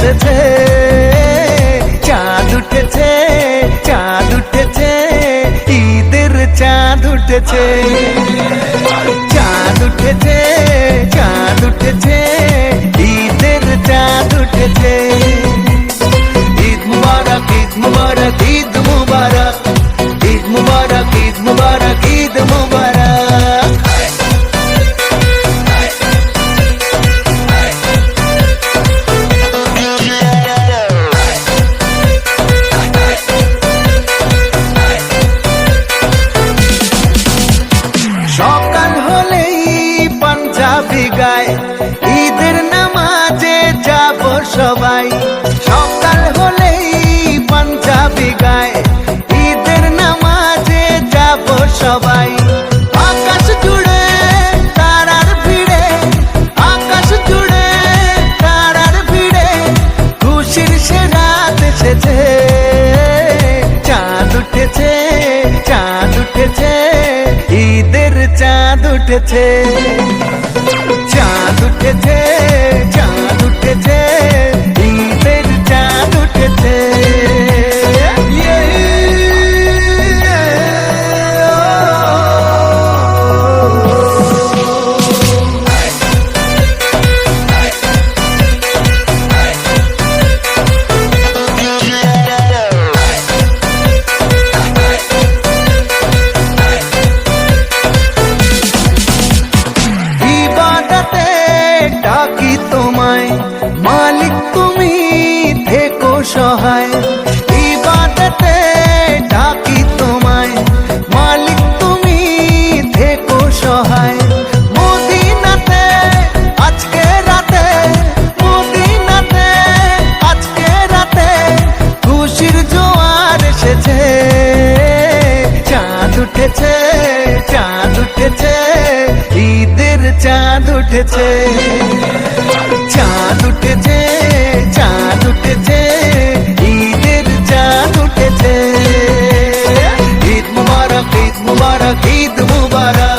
এসেছে চাঁদ উঠেছে চাঁদ উঠেছে, ঈদের চাঁদ উঠেছে। চাঁদ উঠেছে চাঁদ উঠেছে, ঈদের চাঁদ উঠেছে। ঈদ মুবারক ঈদ মুবারক। পাঞ্জাবি গায়। ঈদের নামাজে যাব সবাই। সকাল হলেই পাঞ্জাবি গায়। ঈদের নামাজে যাব সবাই। আকাশ জুড়ে তারার ভিড়ে, আকাশ জুড়ে তারার ভিড়ে, খুশির সে রাত এসেছে। চাঁদ উঠেছে চাঁদ উঠেছে, ঈদের চাঁদ উঠেছে। সহায়। ইবাদতে ডাকি তোমায়। মালিক তুমি থেকো সহায়। মদিনাতে, আজকে রাতে, মদিনাতে, আজকে রাতে খুশির জোয়ার এসেছে। চাঁদ উঠেছে চাঁদ উঠেছে, ঈদের চাঁদ উঠেছে। ঈদ মুবারক।